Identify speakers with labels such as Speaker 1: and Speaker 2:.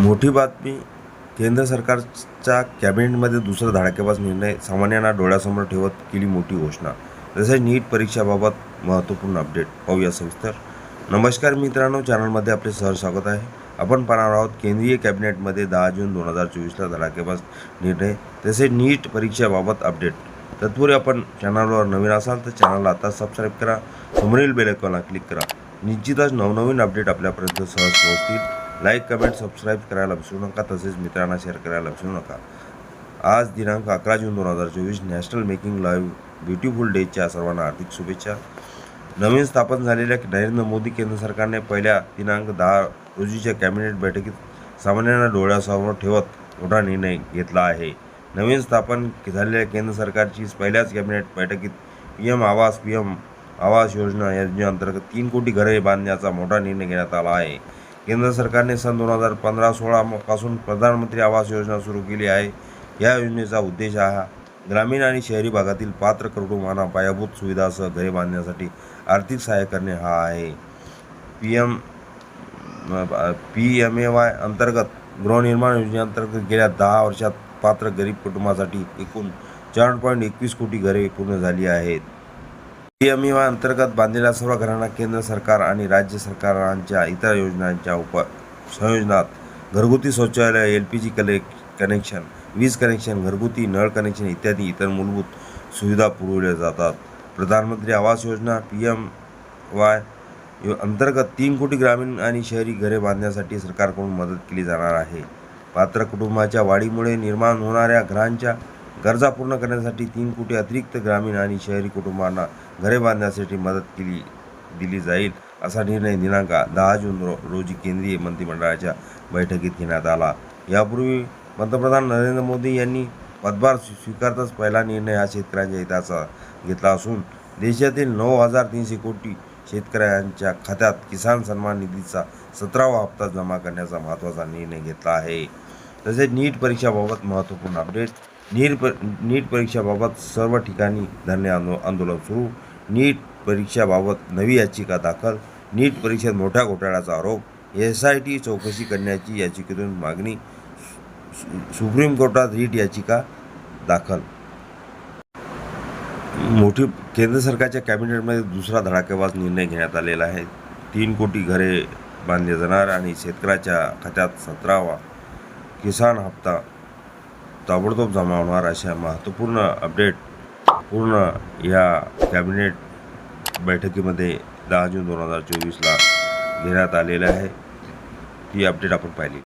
Speaker 1: मोठी बातमी केंद्र सरकारच्या कॅबिनेटमध्ये दुसरा धडाकेबाज निर्णय सामान्यांना डोळ्यासमोर ठेवत केली मोठी घोषणा. तसेच नीट परीक्षाबाबत महत्त्वपूर्ण अपडेट. पाहूया सविस्तर. नमस्कार मित्रांनो चॅनलमध्ये आपले सहज स्वागत आहे. आपण पाहणार आहोत केंद्रीय कॅबिनेटमध्ये दहा जून दोन हजार चोवीसला धडाकेबाज निर्णय तसेच नीट परीक्षाबाबत अपडेट. तत्पूर्वी आपण चॅनलवर नवीन असाल तर चॅनलला आता सबस्क्राईब करा. समोरील बेलकॉनला क्लिक करा. निश्चितच नवनवीन अपडेट आपल्यापर्यंत सहज पोहोचतील. लाईक कमेंट सबस्क्राईब करायला विसरू नका. तसेच मित्रांना शेअर करायला विसरू नका. आज दिनांक अकरा जून दोन हजार चोवीस नॅशनल मेकिंग लाईव्ह ब्युटिफुल डेच्या सर्वांना हार्दिक शुभेच्छा. नवीन स्थापन झालेल्या नरेंद्र मोदी केंद्र सरकारने पहिल्या दिनांक दहा रोजीच्या कॅबिनेट बैठकीत सामान्यांना डोळ्यासमोर ठेवत मोठा निर्णय घेतला आहे. नवीन स्थापन झालेल्या केंद्र सरकारची पहिल्याच कॅबिनेट बैठकीत P M Awas P M Awas Yojana योजनेअंतर्गत तीन कोटी घरे बांधण्याचा मोठा निर्णय घेण्यात आला आहे. केंद्र सरकारने सन दोन हजार पंधरा सोळा पासून प्रधानमंत्री आवास योजना सुरू केली आहे. या योजनेचा उद्देश हा ग्रामीण आणि शहरी भागातील पात्र कुटुंबांना पायाभूत सुविधासह घरे बांधण्यासाठी आर्थिक सहाय्य करणे हा आहे. P M P M A Y अंतर्गत गृहनिर्माण योजनेअंतर्गत गेल्या दहा वर्षात पात्र गरीब कुटुंबासाठी एकूण चार पॉईंट एकवीस कोटी घरे पूर्ण झाली आहेत. पी एम ए वाय अंतर्गत बांधलेल्या सर्व घरांना केंद्र सरकार आणि राज्य सरकारांच्या इतर योजनांच्या उप संयोजनात घरगुती शौचालय एल पी जी कले कनेक्शन वीज कनेक्शन घरगुती नळ कनेक्शन इत्यादी इतर मूलभूत सुविधा पुरवल्या जातात. प्रधानमंत्री Awas Yojana P M Y यो अंतर्गत तीन कोटी ग्रामीण आणि शहरी घरे बांधण्यासाठी सरकारकडून मदत केली जाणार आहे. पात्र कुटुंबाच्या वाढीमुळे निर्माण होणाऱ्या घरांच्या गरजा पूर्ण करण्यासाठी तीन कोटी अतिरिक्त ग्रामीण आणि शहरी कुटुंबांना घरे बांधण्यासाठी मदत केली दिली जाईल असा निर्णय दिनांक दहा जून रो रोजी केंद्रीय मंत्रिमंडळाच्या बैठकीत घेण्यात आला. यापूर्वी पंतप्रधान नरेंद्र मोदी यांनी पदभार स्वीकारताच पहिला निर्णय हा शेतकऱ्यांच्या हिताचा घेतला असून देशातील नऊ हजार तीनशे कोटी शेतकऱ्यांच्या खात्यात किसान सन्मान निधीचा सतरावा हप्ता जमा करण्याचा महत्त्वाचा निर्णय घेतला आहे. तसेच नीट परीक्षाबाबत महत्त्वपूर्ण अपडेट नीट पर नीट परीक्षाबाबत सर्व ठिकाणी धरणे आंदो आंदोलन सुरू. नीट परीक्षाबाबत नवी याचिका दाखल. नीट परीक्षेत मोठ्या घोटाळ्याचा आरोप. एस आय टी चौकशी करण्याची याचिकेतून मागणी. सु- सुप्रीम कोर्टात रीट याचिका दाखल. मोठी केंद्र सरकारच्या कॅबिनेटमध्ये दुसरा धडाकेबाज निर्णय घेण्यात आलेला आहे. तीन कोटी घरे बांधले जाणार आणि शेतकऱ्याच्या खात्यात सतरावा किसान हप्ता ताबडतोब जमा होणार अशा महत्त्वपूर्ण अपडेट पूर्ण या कॅबिनेट बैठकीमध्ये दहा जून दोन हजार चोवीसला घेण्यात आलेलं आहे. ती अपडेट आपण पाहिली.